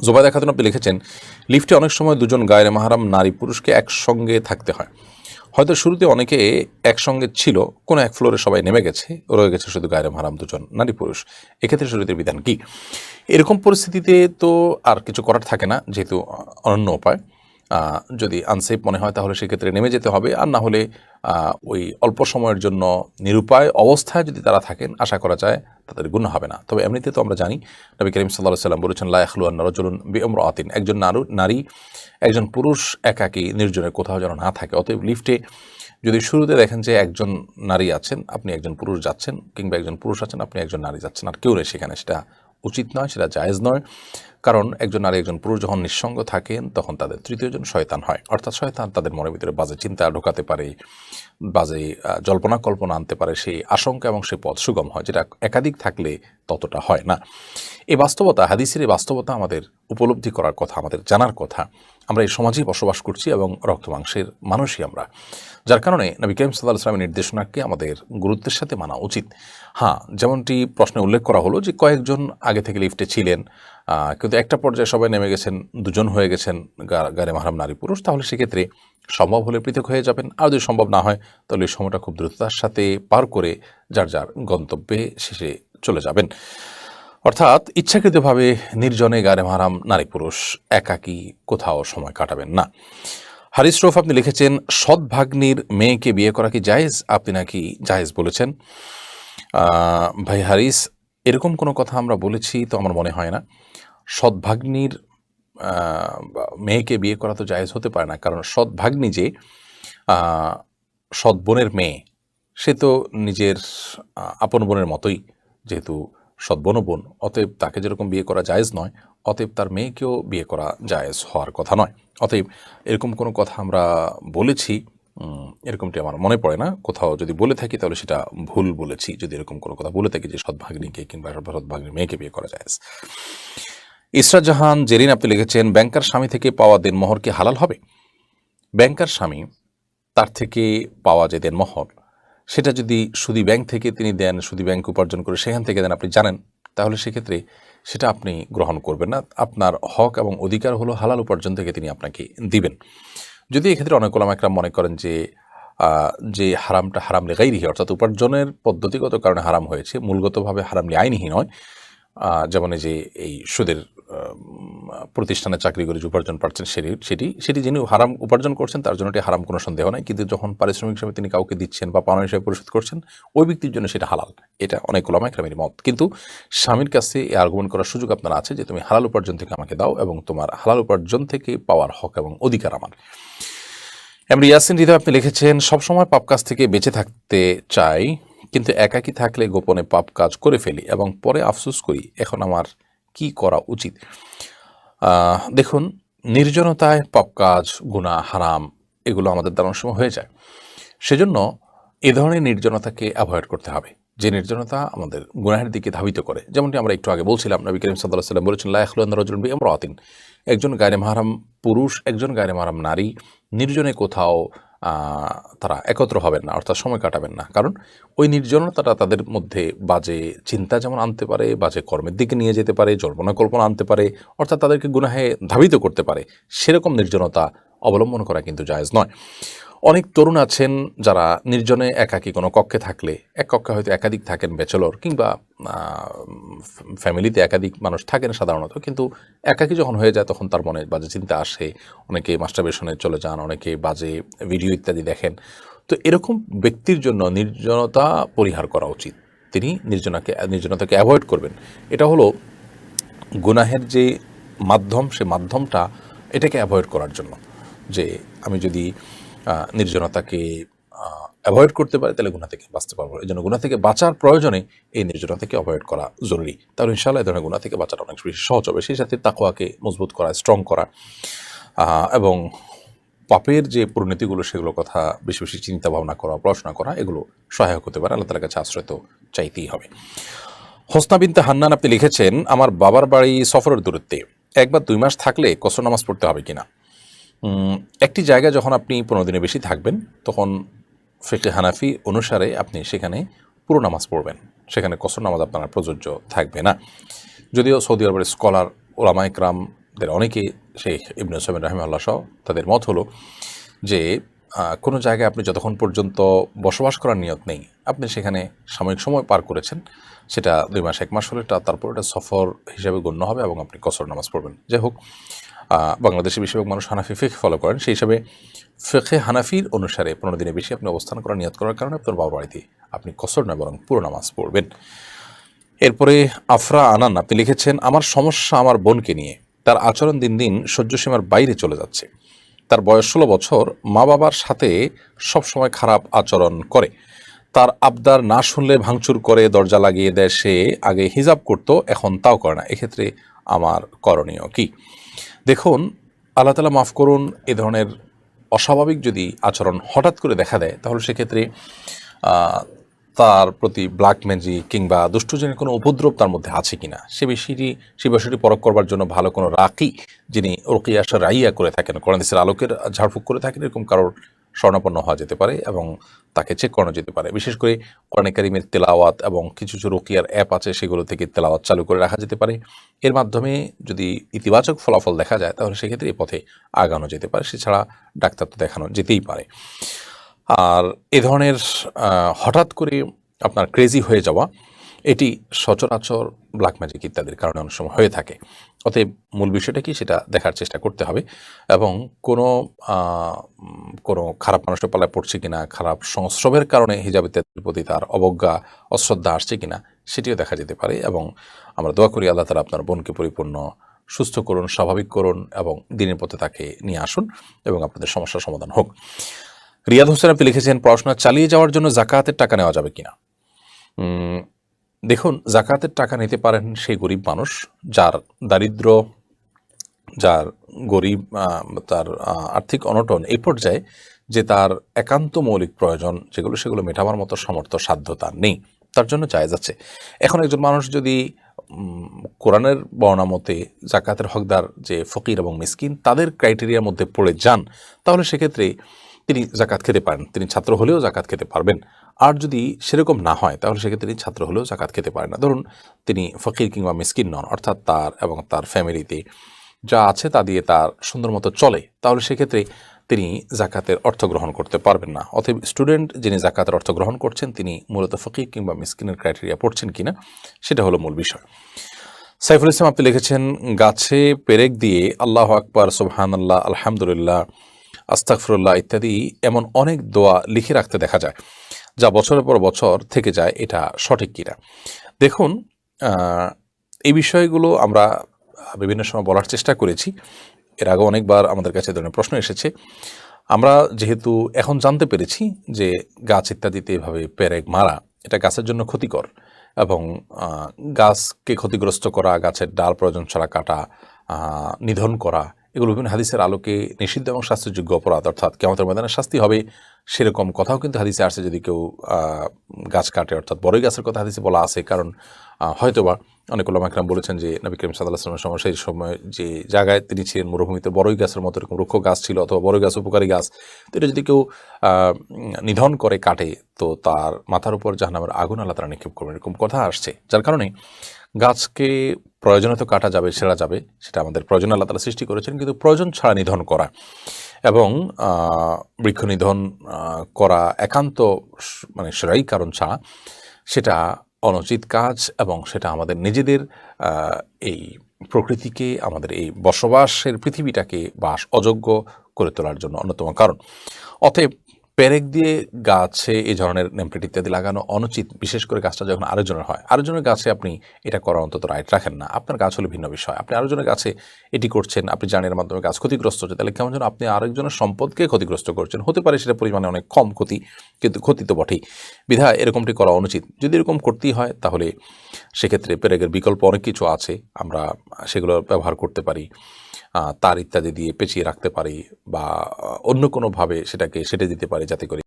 জোবায়দা খাতুন আপনি লিখেছেন, লিফটে অনেক সময় দুজন গায়ের মাহারাম নারী পুরুষকে একসঙ্গে থাকতে হয়। হয়তো শুরুতে অনেকে একসঙ্গে ছিল, কোনো এক ফ্লোরে সবাই নেমে গেছে, রয়ে গেছে শুধু গায়ের মাহারাম দুজন নারী পুরুষ। এক্ষেত্রে শরীরের বিধান কি? এরকম পরিস্থিতিতে তো আর কিছু করার থাকে না, যেহেতু অনন্য উপায়। যদি আনসেফ মনে হয় তাহলে সেক্ষেত্রে নেমে যেতে হবে। আর না হলে ওই অল্প সময়ের জন্য নিরুপায় অবস্থায় যদি তারা থাকেন, আশা করা যায় তাদের গুণ হবে না। তবে এমনিতে তো আমরা জানি, নবী করিম সাল্লাহ সাল্লাম বলেছেন লায়াখলু আন্না রজুলুন বিমর আতিন একজন নারু, নারী, একজন পুরুষ একাকী নির্জনে কোথাও যেন না থাকে। অতএব লিফটে যদি শুরুতে দেখেন যে একজন নারী আছেন, আপনি একজন পুরুষ যাচ্ছেন, কিংবা একজন পুরুষ আছেন, আপনি একজন নারী যাচ্ছেন, আর কেউ নেই সেখানে, সেটা উচিত নয়, সেটা জায়েজ নয়। কারণ একজন নারী, একজন পুরুষ যখন নিঃসঙ্গ থাকেন, তখন তাদের তৃতীয়জন শয়তান হয়। অর্থাৎ শয়তান তাদের মনের ভিতরে বাজে চিন্তা ঢোকাতে পারে, বাজে জল্পনা কল্পনা আনতে পারে, সেই আশঙ্কা এবং সেই পথ সুগম হয়, যেটা একাধিক থাকলে ততটা হয় না। এই বাস্তবতা, হাদিসের এই বাস্তবতা আমাদের উপলব্ধি করার কথা, আমাদের জানার কথা। আমরা এই সমাজেই বসবাস করছি এবং রক্ত মাংসের মানুষই আমরা। যার কারণে নবী করিম সাল্লাহ ইসলামের নির্দেশনাকে আমাদের গুরুত্বের সাথে মানা উচিত। হ্যাঁ যেমনটি প্রশ্নে উল্লেখ করা হলো যে কয়েকজন আগে থেকে লিফটে ছিলেন কিন্তু একটা পর্যায়ে সবাই নেমে গেছেন, দুজন হয়ে গেছেন গারে মাহারাম নারী পুরুষ, তাহলে সেক্ষেত্রে সম্ভব হলে পৃথক হয়ে যাবেন। আর যদি সম্ভব না হয়, তাহলে এই সময়টা খুব দ্রুততার সাথে পার করে যার যার গন্তব্যে শেষে চলে যাবেন। অর্থাৎ ইচ্ছাকৃতভাবে নির্জনে গারে মারাম নারী পুরুষ একাকী কোথাও সময় কাটাবেন না। হারিস রফ আপনি লিখেছেন সৎভাগ্নির মেয়েকে বিয়ে করা কি জায়েজ? আপনি নাকি জায়েজ বলেছেন। ভাই হারিস, এরকম কোনো কথা আমরা বলেছি তো আমার মনে হয় না। বা মেয়েকে বিয়ে করা তো জায়েজ হতে পারে না কারণ সদ্ভাগ্নি যে আহ, সৎ বোনের মেয়ে সে তো নিজের আপন বোনের মতোই যেহেতু সৎ বোন অতএব তাকে যেরকম বিয়ে করা জায়েজ নয় অতএব তার মেয়েকেও বিয়ে করা জায়েজ হওয়ার কথা নয়। অতএব এরকম কোনো কথা আমরা বলেছি এরকমটি আমার মনে পড়ে না। কোথাও যদি বলে থাকি তাহলে সেটা ভুল বলেছি যদি এরকম কোনো কথা বলে থাকি যে সৎভাগ্নিকে কিংবা সৎভাগ্নির মেয়েকে বিয়ে করা জায়েজ। ইসরাত জাহান জেরিন আপনি লিখেছেন, ব্যাংকার স্বামী থেকে পাওয়া দেনমোহর কি হালাল হবে? ব্যাংকার স্বামী তার থেকে পাওয়া যে দেনমোহর, সেটা যদি সুদি ব্যাংক থেকে তিনি দেন, সুদি ব্যাংক উপার্জন করে সেখান থেকে দেন আপনি জানেন, তাহলে সেক্ষেত্রে সেটা আপনি গ্রহণ করবেন না। আপনার হক এবং অধিকার হলো হালাল উপার্জন থেকে তিনি আপনাকে দিবেন। যদি এক্ষেত্রে অনেক ওলামা একরাম মনে করেন যে যে হারামটা হারাম লেগাইরিহি অর্থাৎ উপার্জনের পদ্ধতিগত কারণে হারাম হয়েছে, মূলগতভাবে হারাম আইনহি নয় যেমন যে এই সুদের প্রতিষ্ঠানে চাকরি করে যে উপার্জন পাচ্ছেন সেটি সেটি সেটি যিনি হারাম উপার্জন করছেন তার জন্য এটি হারাম কোনো সন্দেহ নাই। কিন্তু যখন পারিশ্রমিক হিসেবে তিনি কাউকে দিচ্ছেন বা পাওনা হিসেবে পরিশোধ করছেন, ওই ব্যক্তির জন্য সেটা হালাল। এটা অনেক ওলামা একরামের মত। কিন্তু স্বামীর কাছে এই আর্গুমেন্ট করার সুযোগ আপনার আছে যে তুমি হালাল উপার্জন থেকে আমাকে দাও এবং তোমার হালাল উপার্জন থেকে পাওয়ার হক এবং অধিকার আমার। এমনি ইয়াসিন হৃদয়, আপনি লিখেছেন, সবসময় পাপ কাজ থেকে বেঁচে থাকতে চাই, কিন্তু একাকী থাকলে গোপনে পাপ কাজ করে ফেলি এবং পরে আফসোস করি, এখন আমার কি করা উচিত? দেখুন, নির্জনতায় পাপ কাজ গুণা হারাম, এগুলো আমাদের দ্বারা সময় হয়ে যায়। সেজন্য এ ধরনের নির্জনতাকে অ্যাভয়েড করতে হবে। যে নির্জনতা আমাদের গুনাহের দিকে ধাবিত করে, যেমনটি আমরা একটু আগে বলছিলাম, নবী করিম সাল্লাহ সাল্লাম বলেছেন লাইখলুন রজুল বি আমরাতিন একজন গায়ে মাহারাম পুরুষ, একজন গায়ে মাহারাম নারী, নির্জনে কোথাও তারা একত্র হবেন না, অর্থাৎ সময় কাটাবেন না। কারণ ওই নির্জনতাটা তাদের মধ্যে বাজে চিন্তা যেমন আনতে পারে, বাজে কর্মের দিকে নিয়ে যেতে পারে, জল্পনা কল্পনা আনতে পারে, অর্থাৎ তাদেরকে গুনাহে ধাবিত করতে পারে। সেরকম নির্জনতা অবলম্বন করা কিন্তু জায়জ নয়। অনেক তরুণ আছেন যারা নির্জনে একাকী, কোনো কক্ষে থাকলে, এক কক্ষে হয়তো একাধিক থাকেন ব্যাচেলর কিংবা ফ্যামিলিতে একাধিক মানুষ থাকেন সাধারণত, কিন্তু একাকী যখন হয়ে যায় তখন তার মনে বাজে চিন্তা আসে, অনেকে মাস্টারবেশনে চলে যান, অনেকে বাজে ভিডিও ইত্যাদি দেখেন। তো এরকম ব্যক্তির জন্য নির্জনতা পরিহার করা উচিত। তিনি নির্জনাকে, নির্জনতাকে অ্যাভয়েড করবেন। এটা হলো গুনাহের যে মাধ্যম, সে মাধ্যমটা এটাকে অ্যাভয়েড করার জন্য। যে আমি যদি নির্জনতাকে অ্যাভয়েড করতে পারে, তাহলে গুণা থেকে বাঁচতে পারব। এই জন্য গুণা থেকে বাঁচার প্রয়োজনে এই নির্জনতা থেকে অ্যাভয়েড করা জরুরি। তাহলে ইনশাআল্লাহ এই ধরনের গুণা থেকে বাঁচাটা অনেক বেশি সহজ হবে। সেই সাথে তাকোয়াকে মজবুত করা স্ট্রং করা এবং পাপের যে পরিণতিগুলো, সেগুলোর কথা বেশি বেশি চিন্তা ভাবনা করা, পড়াশোনা করা, এগুলো সহায়ক হতে পারে। আল্লাহ তালার কাছে আশ্রয় তো চাইতেই হবে। হোসনা বিনতে হান্নান আপনি লিখেছেন, আমার বাবার বাড়ি সফরের দূরত্বে। একবার দুই মাস থাকলে কসর নামাজ পড়তে হবে কিনা? একটি জায়গায় যখন আপনি পনেরো দিনে বেশি থাকবেন, তখন ফেকে হানাফি অনুসারে আপনি সেখানে পুরো নামাজ পড়বেন। সেখানে কসর নামাজ আপনার প্রযোজ্য থাকবে না। যদিও সৌদি আরবের স্কলার ওলামা ইকরাম দের অনেকে, শেখ ইবনে সোমেন রাহিমাল্লাহ সহ তাদের মত হলো যে কোনো জায়গায় আপনি যতক্ষণ পর্যন্ত বসবাস করার নিয়ত নেই, আপনি সেখানে সাময়িক সময় পার করেছেন। সেটা দুই মাস, এক মাস হলে তারপর এটা সফর হিসাবে গণ্য হবে এবং আপনি কসর নামাজ পড়বেন। যাই হোক বাংলাদেশে বেশিরভাগ মানুষ হানাফি ফেক ফলো করেন। সেই হিসাবে ফেখে হানাফির অনুসারে পনেরো দিনের বেশি আপনি অবস্থান করার নিয়ত করার কারণে আপনার বাবার বাড়িতে আপনি কসর নয় বরং পুরো নামাজ পড়বেন। এরপরে আফরা আনান, আপনি লিখেছেন, আমার সমস্যা আমার বোনকে নিয়ে। তার আচরণ দিন দিন সহ্যসীমার বাইরে চলে যাচ্ছে। তার বয়স ষোলো বছর। মা বাবার সাথে সবসময় খারাপ আচরণ করে। তার আবদার না শুনলে ভাঙচুর করে, দরজা লাগিয়ে দেয় সে। আগে হিজাব করতো, এখন তাও করে না। এক্ষেত্রে আমার করণীয় কি? দেখুন, আল্লাহ তালা মাফ করুন, এ ধরনের অস্বাভাবিক যদি আচরণ হঠাৎ করে দেখা দেয়, তাহলে সেক্ষেত্রে তার প্রতি ব্ল্যাক ম্যাজিক কিংবা দুষ্টজনের কোনো উপদ্রব তার মধ্যে আছে কিনা? সে বিষয়টি সে বিষয়টি পরক করবার জন্য ভালো কোনো রাকি যিনি রকিয়াশা রাইয়া করে থাকেন কোরআনিসের আলোকের ঝাড়ফুঁক করে থাকেন, এরকম কারোর স্বর্ণাপন্ন হওয়া যেতে পারে এবং তাকে চেক করানো যেতে পারে। বিশেষ করে কোরআন কারিমের তেলাওয়াত এবং কিছু কিছু রকিয়ার অ্যাপ আছে, সেগুলো থেকে তেলাওয়াত চালু করে রাখা যেতে পারে। এর মাধ্যমে যদি ইতিবাচক ফলাফল দেখা যায়, তাহলে সেক্ষেত্রে এই পথে আগানো যেতে পারে। সেছাড়া ডাক্তার তো দেখানো যেতেই পারে। আর এ ধরনের হঠাৎ করে আপনার ক্রেজি হয়ে যাওয়া, এটি সচরাচর ব্ল্যাক ম্যাজিক ইত্যাদির কারণে অনেক সময় হয়ে থাকে। অতএব মূল বিষয়টা কি? সেটা দেখার চেষ্টা করতে হবে। এবং কোনো কোনো খারাপ মানুষের পালায় পড়ছে কিনা, খারাপ সংস্রবের কারণে হিজাব ইত্যাদির প্রতি তার অবজ্ঞা, অশ্রদ্ধা আসছে কিনা, সেটিও দেখা যেতে পারে। এবং আমরা দোয়া করি আল্লাহ তালা আপনার বোনকে পরিপূর্ণ, সুস্থ করুন, স্বাভাবিক করুন এবং দিনের পথে তাকে নিয়ে আসুন এবং আপনাদের সমস্যার সমাধান হোক। রিয়াদ হোসেন, আপনি লিখেছেন, পড়াশোনা চালিয়ে যাওয়ার জন্য জাকাতের টাকা নেওয়া যাবে কিনা? দেখুন, জাকাতের টাকা নিতে পারেন সেই গরিব মানুষ যার দারিদ্র, যার গরিব তার আর্থিক অনটন এই পর্যায়ে যে তার একান্ত মৌলিক প্রয়োজন যেগুলো, সেগুলো মেটাবার মতো সামর্থ্য, সাধ্য তার নেই। তার জন্য চায় যাচ্ছে এখন একজন মানুষ যদি কোরআনের বর্ণা মতে জাকাতের হকদার যে ফকির এবং মিসকিন, তাদের ক্রাইটেরিয়ার মধ্যে পড়ে যান, তাহলে সেক্ষেত্রে তিনি জাকাত খেতে পারেন, তিনি ছাত্র হলেও জাকাত খেতে পারবেন। আর যদি সেরকম না হয়, তাহলে সেক্ষেত্রে তিনি ছাত্র হলেও জাকাত খেতে পারেন না। ধরুন, তিনি ফকির কিংবা মিসকিন নন, অর্থাৎ তার এবং তার ফ্যামিলিতে যা আছে তা দিয়ে তার সুন্দর মতো চলে, তাহলে সেক্ষেত্রে তিনি জাকাতের অর্থ গ্রহণ করতে পারবেন না। অতএব স্টুডেন্ট যিনি জাকাতের অর্থ গ্রহণ করছেন, তিনি মূলত ফকির কিংবা মিসকিনের ক্রাইটেরিয়া পড়ছেন কিনা, সেটা হলো মূল বিষয়। সাইফুল ইসলাম, আপনি লিখেছেন, গাছে পেরেক দিয়ে আল্লাহ আকবর সুবহান আল্লাহ আলহামদুলিল্লাহ আস্তাকফরুল্লাহ ইত্যাদি এমন অনেক দোয়া লিখে রাখতে দেখা যায়, যা বছরের পর বছর থেকে যায় এটা সঠিক কিনা। দেখুন এই বিষয়গুলো আমরা বিভিন্ন সময় বলার চেষ্টা করেছি। এর আগে অনেকবার আমাদের কাছে ধরনের প্রশ্ন এসেছে। আমরা যেহেতু এখন জানতে পেরেছি যে গাছ ইত্যাদিতে এভাবে পেরেক মারা, এটা গাছের জন্য ক্ষতিকর এবং গাছকে ক্ষতিগ্রস্ত করা, গাছের ডাল প্রয়োজন ছাড়া কাটা নিধন করা এগুলো বিভিন্ন হাদিসের আলোকে নিষিদ্ধ এবং শাস্তিযোগ্য অপরাধ, অর্থাৎ কেমতের ময়দানে শাস্তি হবে সেরকম কথাও কিন্তু হাদিসে আসছে যদি কেউ গাছ কাটে, অর্থাৎ বড়ই গাছের কথা হাদিসে বলা আছে। কারণ হয়তোবা অনেক ওলামাকরাম বলেছেন যে নবী করিম সাল্লাহ আসলামের সময়, সেই সময় যে জায়গায় তিনি ছিলেন মরুভূমিতে বড়ই গাছের মতো এরকম রুক্ষ গাছ ছিল অথবা বড়ই গাছ, উপকারী গাছ, তো এটা যদি কেউ নিধন করে কাটে, তো তার মাথার উপর জাহান্নামের আগুন আল্লাহ তারা নিক্ষেপ করবেন, এরকম কথা আসছে। যার কারণে গাছকে প্রয়োজনে তো কাটা যাবে, ছেঁড়া যাবে, সেটা আমাদের প্রয়োজন। আল্লাহ তালা সৃষ্টি করেছেন, কিন্তু প্রয়োজন ছাড়া নিধন করা এবং বৃক্ষ নিধন করা একান্ত মানে সেরাই কারণ ছাড়া সেটা অনুচিত কাজ এবং সেটা আমাদের নিজেদের এই প্রকৃতিকে, আমাদের এই বসবাসের পৃথিবীটাকে বাস অযোগ্য করে তোলার জন্য অন্যতম কারণ। অতএব পেরেক দিয়ে গাছে এই ধরনের নেমপ্লেট ইত্যাদি লাগানো অনুচিত, বিশেষ করে গাছটা যখন আরেকজনের হয়। আরেকজনের গাছে আপনি এটা করার অন্তত রাইট রাখেন না। আপনার গাছ হলো ভিন্ন বিষয়। আপনি আরেকজনের গাছে এটি করছেন, আপনি জানেন এর মাধ্যমে গাছ ক্ষতিগ্রস্ত হচ্ছে, তাহলে কেমন যেন আপনি আরেকজনের সম্পদকে ক্ষতিগ্রস্ত করছেন। হতে পারে সেটা পরিমাণে অনেক কম ক্ষতি, কিন্তু ক্ষতি তো বটেই। বিধায় এরকমটি করা অনুচিত। যদি এরকম করতেই হয়, তাহলে সেক্ষেত্রে পেরেকের বিকল্প অনেক কিছু আছে। আমরা সেগুলো ব্যবহার করতে পারি। তার ইত্যাদি দিয়ে পেঁচিয়ে রাখতে পারি বা অন্য কোনোভাবে সেটাকে সেটে দিতে পারি যাতে করে